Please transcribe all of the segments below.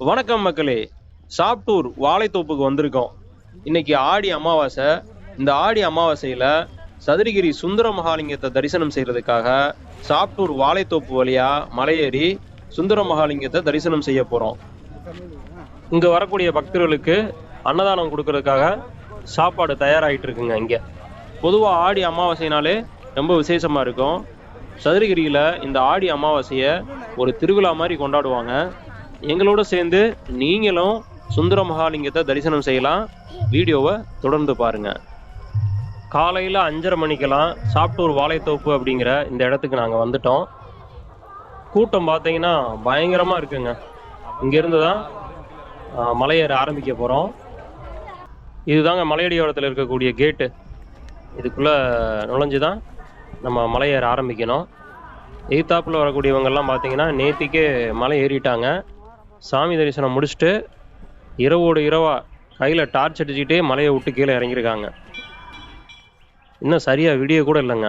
வணக்கம் மக்களே. சாப்டூர் வாழைத்தோப்புக்கு வந்திருக்கோம். இன்னைக்கு ஆடி அமாவாசை. இந்த ஆடி அமாவாசையில சதுரகிரி சுந்தர மகாலிங்கத்தை தரிசனம் செய்யறதுக்காக சாப்டூர் வாழைத்தோப்பு வழியா மலையேறி சுந்தர மகாலிங்கத்தை தரிசனம் செய்ய போறோம். இங்க வரக்கூடிய பக்தர்களுக்கு அன்னதானம் கொடுக்கறதுக்காக சாப்பாடு தயாராகிட்டு இருக்குங்க இங்க. பொதுவாக ஆடி அமாவாசைனாலே ரொம்ப விசேஷமா இருக்கும். சதுரகிரியில் இந்த ஆடி அமாவாசையை ஒரு திருவிழா மாதிரி கொண்டாடுவாங்க. எங்களோட சேர்ந்து நீங்களும் சுந்தர மகாலிங்கத்தை தரிசனம் செய்யலாம். வீடியோவை தொடர்ந்து பாருங்க. காலையில் அஞ்சரை மணிக்கெல்லாம் சாப்டூர் வாழைத்தோப்பு அப்படிங்கிற இந்த இடத்துக்கு நாங்கள் வந்துட்டோம். கூட்டம் பார்த்தீங்கன்னா பயங்கரமாக இருக்குங்க. இங்கேருந்து தான் மலையேற ஆரம்பிக்க போகிறோம் இதுதாங்க மலையடியோரத்தில் இருக்கக்கூடிய கேட்டு. இதுக்குள்ளே நுழைஞ்சு தான் நம்ம மலையேற ஆரம்பிக்கணும். எய்த்தாப்பில் வரக்கூடியவங்கெல்லாம் பார்த்தீங்கன்னா நேத்திக்கே மலை ஏறிட்டாங்க. சாமி தரிசனம் முடிச்சுட்டு இரவோடு இரவா கையில் டார்ச் அடிச்சுக்கிட்டே மலையை விட்டு கீழே இறங்கியிருக்காங்க. இன்னும் சரியாக விடிய கூட இல்லைங்க.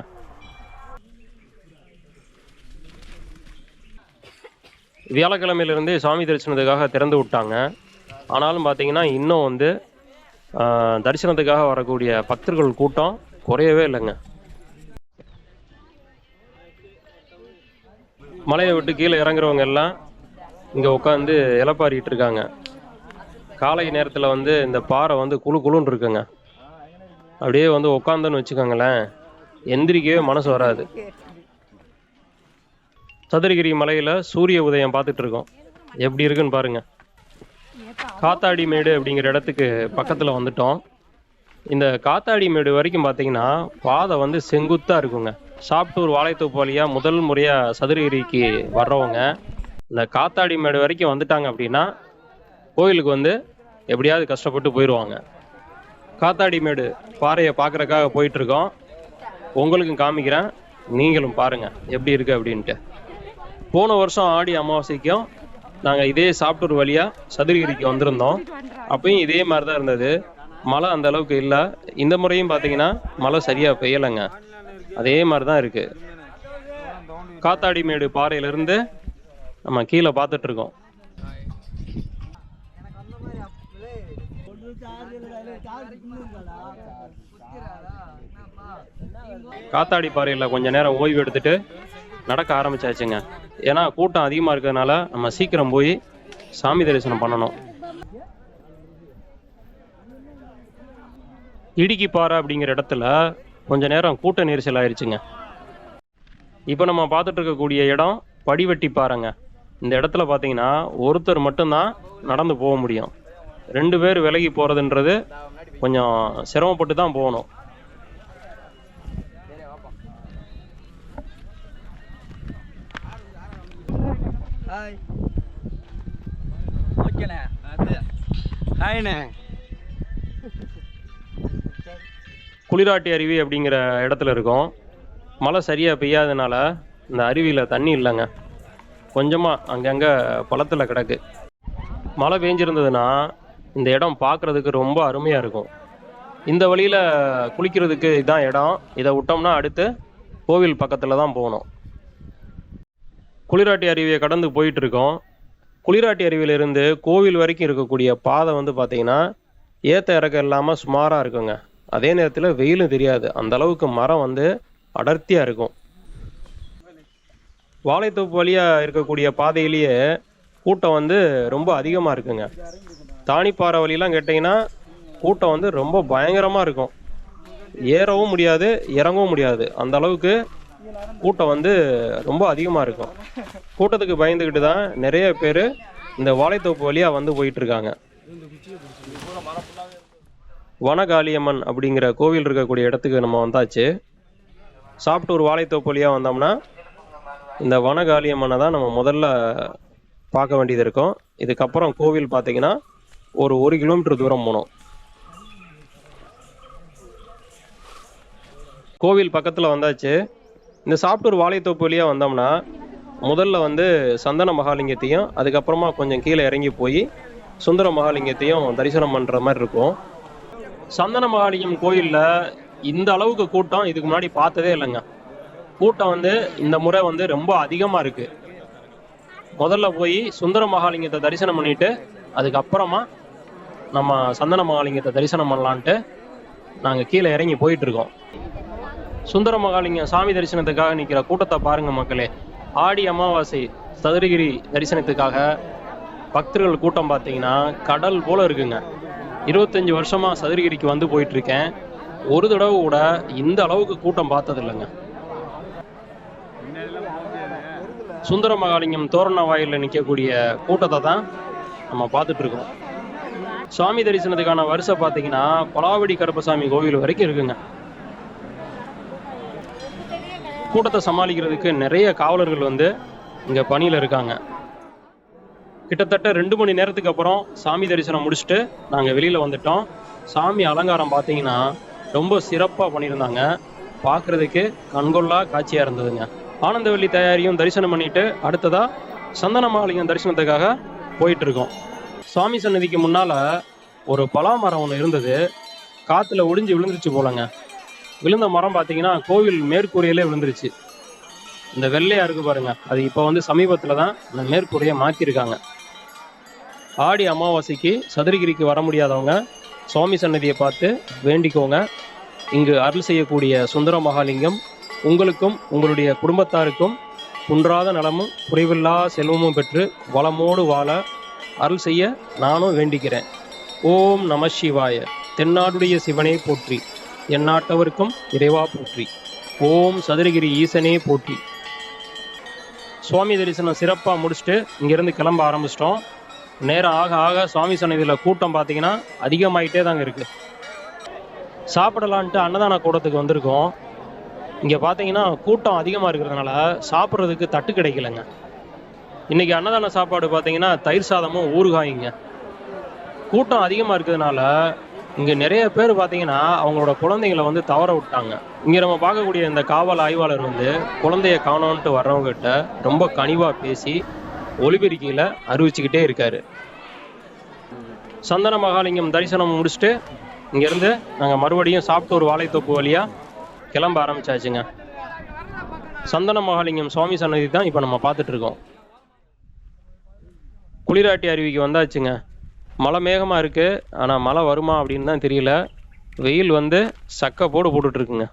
வியாழக்கிழமையிலேருந்து சாமி தரிசனத்துக்காக திறந்து விட்டாங்க. ஆனாலும் பார்த்தீங்கன்னா இன்னும் வந்து தரிசனத்துக்காக வரக்கூடிய பக்தர்கள் கூட்டம் குறையவே இல்லைங்க. மலையை விட்டு கீழே இறங்குறவங்க எல்லாம் இங்கே உட்காந்து இலப்பாரிட்டு இருக்காங்க. காலை நேரத்தில் வந்து இந்த பாறை வந்து குழு குழுன்னு இருக்குங்க. அப்படியே வந்து உட்காந்தோன்னு வச்சுக்கோங்களேன். எந்திரிக்கவே மனசு வராது. சதுரகிரி மலையில் சூரிய உதயம் பார்த்துட்டு இருக்கோம். எப்படி இருக்குன்னு பாருங்க. காத்தாடி மேடு அப்படிங்கிற இடத்துக்கு பக்கத்தில் வந்துட்டோம். இந்த காத்தாடி மேடு வரைக்கும் பார்த்தீங்கன்னா பாதை வந்து செங்குத்தாக இருக்குங்க. சாப்டூர் வாழைத்தோப்பு வழியாக முதல் முறையாக சதுரகிரிக்கு வர்றவங்க. இந்த காத்தாடி மேடு வரைக்கும் வந்துட்டாங்க அப்படின்னா கோயிலுக்கு வந்து எப்படியாவது கஷ்டப்பட்டு போயிடுவாங்க காத்தாடி மேடு பாறையை பார்க்குறக்காக போயிட்டு இருக்கோம் உங்களுக்கும் காமிக்கிறேன். நீங்களும் பாருங்க எப்படி இருக்கு அப்படின்ட்டு. போன வருஷம் ஆடி அமாவாசைக்கும் நாங்கள் இதே சாப்பிட்டு வழியாக சதுரகிரிக்கு வந்திருந்தோம். அப்பயும் இதே மாதிரி தான் இருந்தது. மழை அந்த அளவுக்கு இல்லை. இந்த முறையும் பார்த்தீங்கன்னா மழை சரியாக பெய்யலைங்க. அதே மாதிரி தான் இருக்குது காத்தாடி மேடு பாறையிலிருந்து நம்ம கீழே பார்த்துட்டு இருக்கோம் காத்தாடி பாறையில் கொஞ்ச நேரம் ஓய்வு எடுத்துட்டு நடக்க ஆரம்பிச்சாச்சுங்க. ஏன்னா கூட்டம் அதிகமாக இருக்கிறதுனால நம்ம சீக்கிரம் போய் சாமி தரிசனம் பண்ணணும். இடுக்கி பாறை அப்படிங்கிற இடத்துல கொஞ்ச நேரம் கூட்ட நெரிசல் ஆயிடுச்சுங்க இப்போ நம்ம பார்த்துட்டு இருக்கக்கூடிய இடம் படிவெட்டி பாறைங்க. இந்த இடத்துல பார்த்தீங்கன்னா ஒருத்தர் மட்டும்தான் நடந்து போக முடியும். ரெண்டு பேர் விலகி போகிறதுன்றது கொஞ்சம் சிரமப்பட்டு தான் போகணும். ஹாய் ஓகேண்ணே அது ஹாய்ண்ணே குளிராட்டி அருவி அப்படிங்கிற இடத்துல இருக்கோம். மழை சரியாக பெய்யாதனால இந்த அருவியில் தண்ணி இல்லைங்க. கொஞ்சமாக அங்கங்கே பழத்தில் கிடக்கு. மழை பெஞ்சிருந்ததுன்னா இந்த இடம் பார்க்குறதுக்கு ரொம்ப அருமையாக இருக்கும். இந்த வழியில் குளிக்கிறதுக்கு இதான் இடம். இதை விட்டோம்னா அடுத்து கோவில் பக்கத்தில் தான் போகணும். குளிராட்டி அருவியை கடந்து போயிட்டு இருக்கோம். குளிராட்டி அருவியிலிருந்து கோவில் வரைக்கும் இருக்கக்கூடிய பாதை வந்து பார்த்தீங்கன்னா ஏத்த இறக்கம் இல்லாமல் சுமாராக இருக்குங்க. அதே நேரத்தில் வெயிலும் தெரியாது. அந்த அளவுக்கு மரம் வந்து அடர்த்தியாக இருக்கும். வாழைத்தோப்பு வழியாக இருக்கக்கூடிய பாதையிலேயே கூட்டம் வந்து ரொம்ப அதிகமாக இருக்குங்க. தானிப்பாறை வழியெல்லாம் கேட்டிங்கன்னா கூட்டம் வந்து ரொம்ப பயங்கரமாக இருக்கும். ஏறவும் முடியாது இறங்கவும் முடியாது. அந்த அளவுக்கு கூட்டம் வந்து ரொம்ப அதிகமாக இருக்கும். கூட்டத்துக்கு பயந்துக்கிட்டு தான் நிறைய பேர் இந்த வாழைத்தோப்பு வழியாக வந்து போயிட்டு இருக்காங்க வனகாளியம்மன் அப்படிங்கிற கோவில் இருக்கக்கூடிய இடத்துக்கு நம்ம வந்தாச்சு. சாப்பிட்டு ஒரு வாழைத்தோப்பு வழியாக வந்தோம்னா இந்த வனகாளியம்மனை தான் நம்ம முதல்ல பார்க்க வேண்டியது இருக்கும் இதுக்கப்புறம் கோவில் பார்த்தீங்கன்னா ஒரு ஒரு கிலோமீட்டர் தூரம் போகணும். கோவில் பக்கத்தில் வந்தாச்சு. இந்த சாப்பிட்டூர் வாழைத்தோப்பு வழியாக வந்தோம்னா முதல்ல வந்து சந்தன மகாலிங்கத்தையும் அதுக்கப்புறமா கொஞ்சம் கீழே இறங்கி போய் சுந்தர மகாலிங்கத்தையும் தரிசனம் பண்ணுற மாதிரி இருக்கும். சந்தன மகாலிங்கம் கோயிலில் இந்த அளவுக்கு கூட்டம் இதுக்கு முன்னாடி பார்த்ததே இல்லைங்க. கூட்டம் வந்து இந்த முறை வந்து ரொம்ப அதிகமாக இருக்கு. முதல்ல போய் சுந்தர மகாலிங்கத்தை தரிசனம் பண்ணிட்டு அதுக்கப்புறமா நம்ம சந்தன மகாலிங்கத்தை தரிசனம் பண்ணலான்ட்டு நாங்கள் கீழே இறங்கி போயிட்டு இருக்கோம். சுந்தர மகாலிங்கம் சாமி தரிசனத்துக்காக நிற்கிற கூட்டத்தை பாருங்க மக்களே. ஆடி அமாவாசை சதுரகிரி தரிசனத்துக்காக பக்தர்கள் கூட்டம் பார்த்தீங்கன்னா கடல் போல இருக்குங்க. இருபத்தஞ்சு வருஷமா சதுரகிரிக்கு வந்து போயிட்டு இருக்கேன். ஒரு தடவை கூட இந்த அளவுக்கு கூட்டம் பார்த்தது இல்லைங்க சுந்தர மகாலிங்கம் தோரண வாயிலில் நிற்கக்கூடிய கூட்டத்தை தான் நம்ம பார்த்துட்டு இருக்கோம். சுவாமி தரிசனத்துக்கான வரிசை பார்த்தீங்கன்னா பலாவடி கருப்பசாமி கோவில் வரைக்கும் இருக்குங்க. கூட்டத்தை சமாளிக்கிறதுக்கு நிறைய காவலர்கள் வந்து இங்கே பணியில் இருக்காங்க. கிட்டத்தட்ட ரெண்டு மணி நேரத்துக்கு அப்புறம் சாமி தரிசனம் முடிச்சுட்டு நாங்கள் வெளியில் வந்துட்டோம். சாமி அலங்காரம் பார்த்தீங்கன்னா ரொம்ப சிறப்பாக பண்ணியிருந்தாங்க. பார்க்குறதுக்கு கண்கொள்ளா காட்சியாக இருந்ததுங்க. ஆனந்தவல்லி தயாரியும் தரிசனம் பண்ணிட்டு அடுத்ததா சந்தன தரிசனத்துக்காக போயிட்டு இருக்கோம் சுவாமி சன்னதிக்கு முன்னால ஒரு பலா மரம் ஒன்று இருந்தது. காத்துல ஒடிஞ்சு விழுந்துருச்சு போலங்க. விழுந்த மரம் பார்த்தீங்கன்னா கோவில் மேற்கூரையிலே விழுந்துருச்சு. இந்த வெள்ளையா இருக்கு பாருங்க. அது இப்போ வந்து சமீபத்தில் தான் இந்த மேற்கூரையை மாற்றிருக்காங்க ஆடி அமாவாசைக்கு சதுரகிரிக்கு வர முடியாதவங்க சுவாமி சன்னதியை பார்த்து வேண்டிக்கோங்க. இங்கு அருள் செய்யக்கூடிய சுந்தர மகாலிங்கம் உங்களுக்கும் உங்களுடைய குடும்பத்தாருக்கும் குன்றாத நலமும் குறைவில்லா செல்வமும் பெற்று வளமோடு வாழ அருள் செய்ய நானும் வேண்டிக்கிறேன் ஓம் நம சிவாய. தென்னாடுடைய சிவனே போற்றி. எந்நாட்டவருக்கும் இறைவா போற்றி. ஓம் சதுரகிரி ஈசனே போற்றி. சுவாமி தரிசனம் சிறப்பாக முடிச்சுட்டு இங்கேருந்து கிளம்ப ஆரம்பிச்சிட்டோம். நேரம் ஆக ஆக சுவாமி சன்னதியில் கூட்டம் பார்த்தீங்கன்னா அதிகமாயிட்டே தாங்க இருக்குது சாப்பிடலான்ட்டு அன்னதான கூடத்துக்கு வந்திருக்கோம். இங்கே பார்த்தீங்கன்னா கூட்டம் அதிகமாக இருக்கிறதுனால சாப்பிட்றதுக்கு தட்டு கிடைக்கலங்க. இன்னைக்கு அன்னதான சாப்பாடு பார்த்தீங்கன்னா தயிர் சாதமும் ஊறுகாய்ங்க. கூட்டம் அதிகமாக இருக்கிறதுனால இங்கே நிறைய பேர் பார்த்தீங்கன்னா அவங்களோட குழந்தைங்களை வந்து தவற விட்டாங்க. இங்கே நம்ம பார்க்கக்கூடிய இந்த காவல் ஆய்வாளர் வந்து குழந்தைய காணோன்ட்டு வர்றவங்ககிட்ட ரொம்ப கனிவாக பேசி ஒலிபெருக்கியில் அறிவிச்சுக்கிட்டே இருக்காரு. சந்தன மகாலிங்கம் தரிசனம் முடிச்சுட்டு இங்கேருந்து நாங்கள் மறுபடியும் சாப்பிட்டு ஒரு வாழைத்தோப்பு வழியாக கிளம்ப ஆரம்பிச்சாச்சுங்க. சந்தன மகாலிங்கம் சுவாமி சன்னதி தான் இப்போ நம்ம பார்த்துட்டு இருக்கோம். குளிராட்டி அருவிக்கு வந்தாச்சுங்க. மழை மேகமாக இருக்குது ஆனால் மழை வருமா அப்படின்னு தான் தெரியல. வெயில் வந்து சக்கை போடு போட்டுட்ருக்குங்க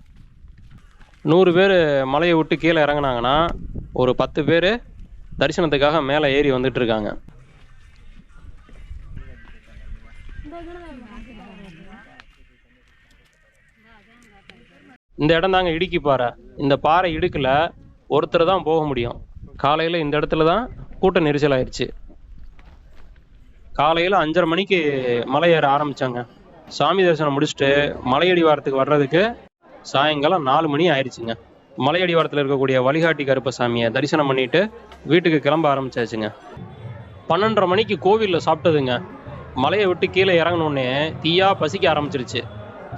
நூறு பேர் மலையை விட்டு கீழே இறங்குனாங்கன்னா ஒரு பத்து பேர் தரிசனத்துக்காக மேலே ஏறி வந்துட்டு இருக்காங்க இந்த இடம் தாங்க இடுக்கி பாறை. இந்த பாறை இடுக்கில் ஒருத்தர் தான் போக முடியும். காலையில் இந்த இடத்துல தான் கூட்ட நெரிசல் ஆயிடுச்சு காலையில் அஞ்சரை மணிக்கு மலை ஏற ஆரம்பித்தாங்க சாமி தரிசனம் முடிச்சுட்டு மலையடி வாரத்துக்கு வர்றதுக்கு சாயங்காலம் நாலு மணி ஆயிடுச்சுங்க மலையடி வாரத்தில் இருக்கக்கூடிய வழிகாட்டி கருப்பசாமியை தரிசனம் பண்ணிட்டு வீட்டுக்கு கிளம்ப ஆரம்பிச்சாச்சுங்க. பன்னெண்டரை மணிக்கு கோவிலில் சாப்பிட்டதுங்க. மலையை விட்டு கீழே இறங்கினோடனே தீயா பசிக்க ஆரம்பிச்சிருச்சு.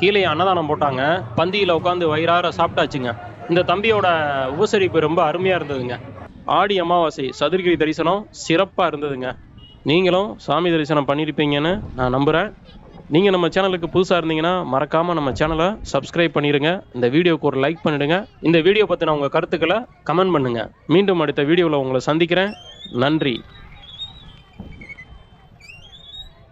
கீழே அன்னதானம் போட்டாங்க. பந்தியில் உட்காந்து வயிறார சாப்பிட்டாச்சுங்க. இந்த தம்பியோட உபசரிப்பு ரொம்ப அருமையாக இருந்ததுங்க. ஆடி அமாவாசை சதுர்கிரி தரிசனம் சிறப்பாக இருந்ததுங்க. நீங்களும் சாமி தரிசனம் பண்ணியிருப்பீங்கன்னு நான் நம்புகிறேன் நீங்கள் நம்ம சேனலுக்கு புதுசாக இருந்தீங்கன்னா மறக்காமல் நம்ம சேனலை சப்ஸ்கிரைப் பண்ணிடுங்க இந்த வீடியோக்கு ஒரு லைக் பண்ணிடுங்க. இந்த வீடியோ பற்றின உங்கள் கருத்துக்களை கமெண்ட் பண்ணுங்கள் மீண்டும் அடுத்த வீடியோவில் உங்களை சந்திக்கிறேன். நன்றி.